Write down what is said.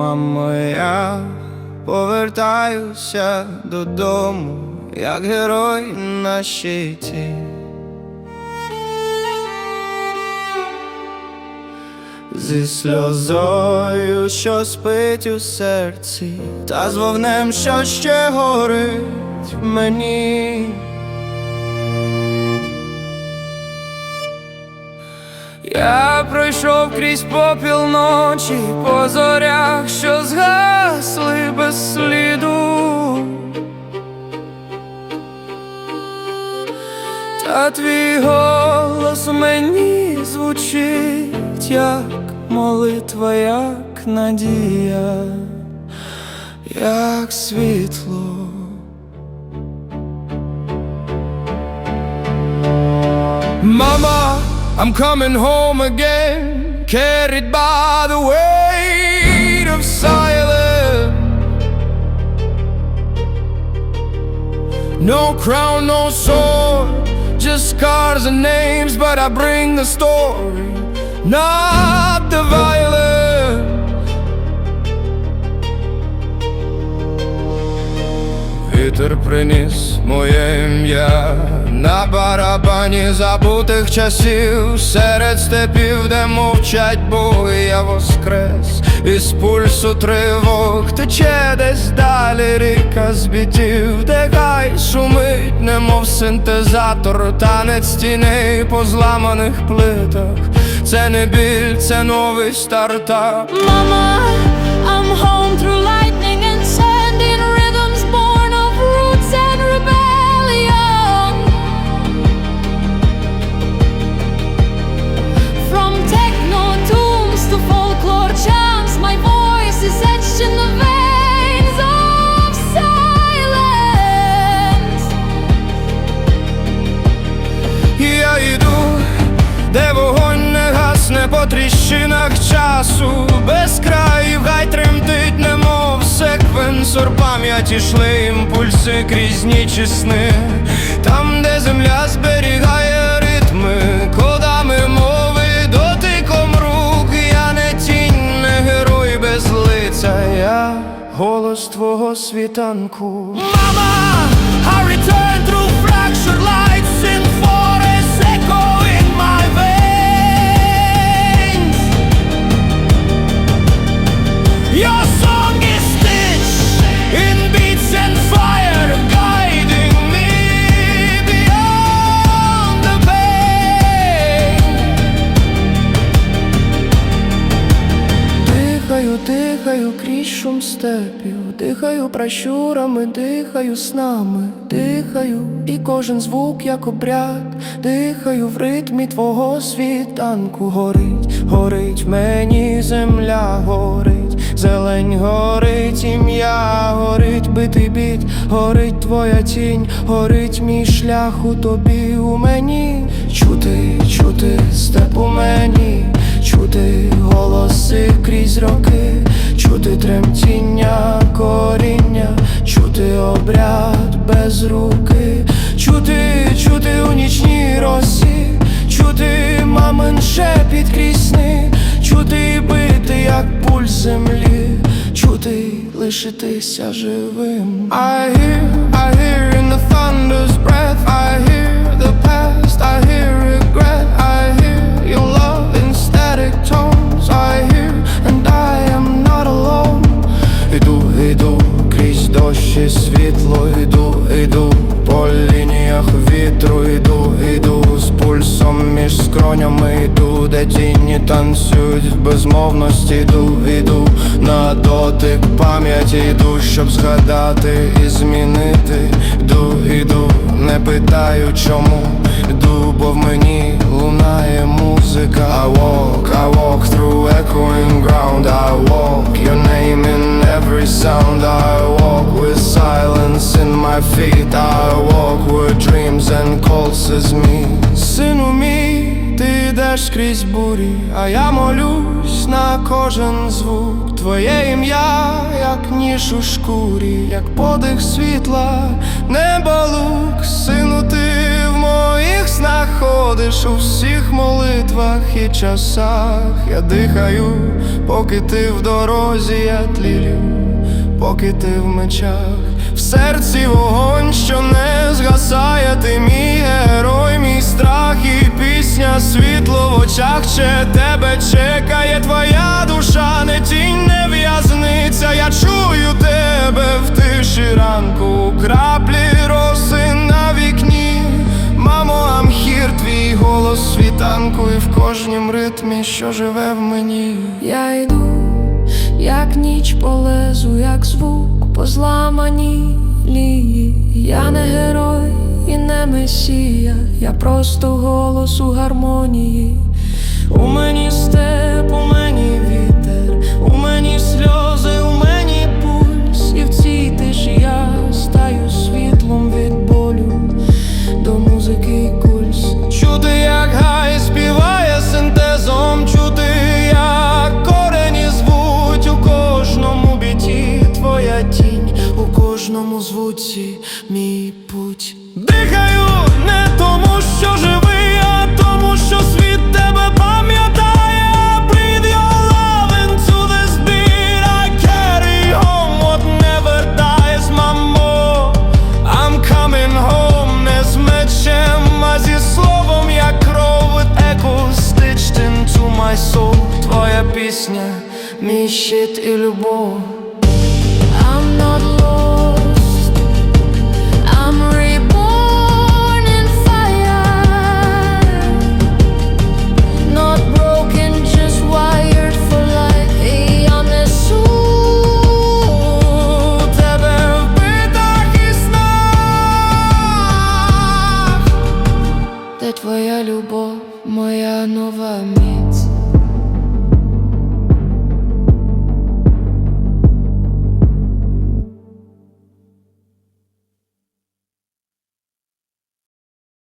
мамо, я повертаюся додому, як герой на щиті. Зі сльозою, що спить у серці, та з вогнем, що ще горить мені. Я пройшов крізь попіл ночі по зорях, що згасли без сліду. Та твій голос мені звучить, як молитва, як надія, як світло. Mama, I'm coming home again, carried by the weight of silence. No crown, no sword, just scars and names, but I bring the story, not Вітер приніс моє ім'я на барабані забутих часів, серед степів, де мовчать боги, я воскрес із пульсу тривог тече десь далі ріка збітів, де гай шумить, немов синтезатор, танець тіней по зламаних плитах. Це не біль, це новий стартап. Mama, I'm home through lightning тріщинах часу, без країв гай тремтить, немов секвенсор пам'яті шли імпульси крізь ніч сни. Там, де земля зберігає ритми, кодами мови, дотиком рук, я не тінь, не герой без лиця, я голос твого світанку. Mama, I return through fractured lights шум степів, дихаю пращурами, дихаю снами, дихаю, і кожен звук як обряд, дихаю в ритмі твого світанку, горить, горить мені земля, горить, зелень горить, ім'я, горить. Битий біт, горить твоя тінь, горить мій шлях у тобі, у мені, чути, чути степ у мені. Чути голоси лишитися живим. I hear, I hear між скронями, іду, де тіні танцюють в безмовності, іду, іду на дотик пам'яті, йду, щоб згадати і змінити. Іду, іду, не питаю чому, іду, бо в мені лунає музика. I walk, I walk through echoing ground. I walk your name in every sound. I walk with silence in my feet. I walk with dreams and calls me. Сину мій, ти йдеш крізь бурі, а я молюсь на кожен звук. Твоє ім'я, як ніж у шкурі, як подих світла, небо лук, сину ти в моїх знаходиш у всіх молитвах і часах. Я дихаю, поки ти в дорозі, я тлілю, поки ти в мечах. В серці вогонь, що не згасає, ти мій герой, мій страх і пісня, світло в ще тебе чекає твоя душа, не тінь, не в'язниця. Я чую тебе в тиші ранку, краплі роси на вікні. Мамо, амхір, твій голос світанку, і в кожнім ритмі, що живе в мені. Я йду, як ніч по лезу, як звук по зламаній лії. Я не герой і не месія, я просто голос у гармонії. У мені степ, у мені вітер, у мені сльози, у мені пульс, і в цій тиші я стаю світлом від болю. До музики кульс. Чути, як гай співає синтезом, чути, як корені звуть у кожному біті. Твоя тінь, у кожному звуці мій into my soul Твоя пісня, мій щит і любов I'm not lost. I'm reborn in fire. Not broken, just wired for life. І я несу тебе в битах і снах де твоя любов, моя нова міць.